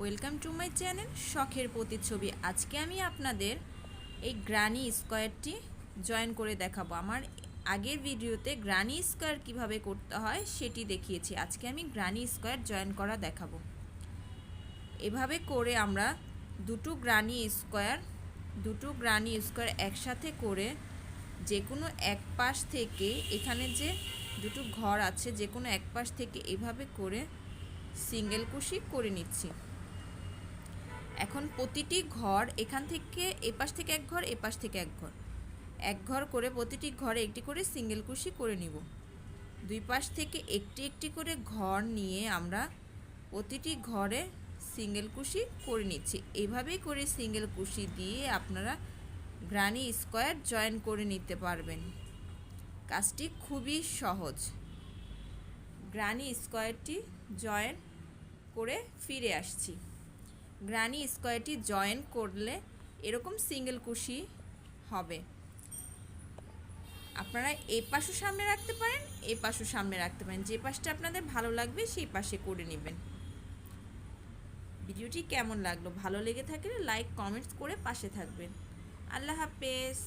Welcome to my channel শখের প্রতিচ্ছবি। আজকে আমি আপনাদের এই গ্রানি স্কোয়ারটি জয়েন করে দেখাবো। আমার আগের ভিডিওতে গ্রানি স্কোয়ার কীভাবে করতে হয় সেটি দেখিয়েছি। আজকে আমি গ্রানি স্কোয়ার জয়েন করা দেখাবো। এভাবে করে আমরা দুটো গ্রানি স্কোয়ার, দুটো গ্রানি স্কোয়ার একসাথে করে যে কোনো এক পাশ থেকে এখানে যে দুটো ঘর আছে যে কোনো এক পাশ থেকে এভাবে করে সিঙ্গেল কুশি করে নিচ্ছি। এখন প্রতিটি ঘর এখান থেকে এপাশ থেকে এক ঘর, এপাশ থেকে এক ঘর। এক ঘর করে প্রতিটি ঘরে একটি করে সিঙ্গেল কুশি করে নিব। দুই পাশ থেকে একটি একটি করে ঘর নিয়ে আমরা প্রতিটি ঘরে সিঙ্গেল কুশি করে নিচ্ছি। এভাবেই করে সিঙ্গেল কুশি দিয়ে আপনারা গ্রানি স্কোয়ার জয়েন করে নিতে পারবেন। কাজটি খুবই সহজ। গ্রানি স্কোয়ারটি জয়েন করে ফিরে আসছি। গ্রানি স্কোয়ারটি জয়েন করলে এরকম সিঙ্গেল কুশি হবে। আপনারা এই পাশও সামনে রাখতে পারেন, এ পাশও সামনে রাখতে পারেন। যে পাশটা আপনাদের ভালো লাগবে, সেই পাশে করে নেবেন। ভিডিওটি কেমন লাগল? ভালো লেগে থাকলে লাইক, কমেন্টস করে পাশে থাকবেন। আল্লাহ হাফেজ।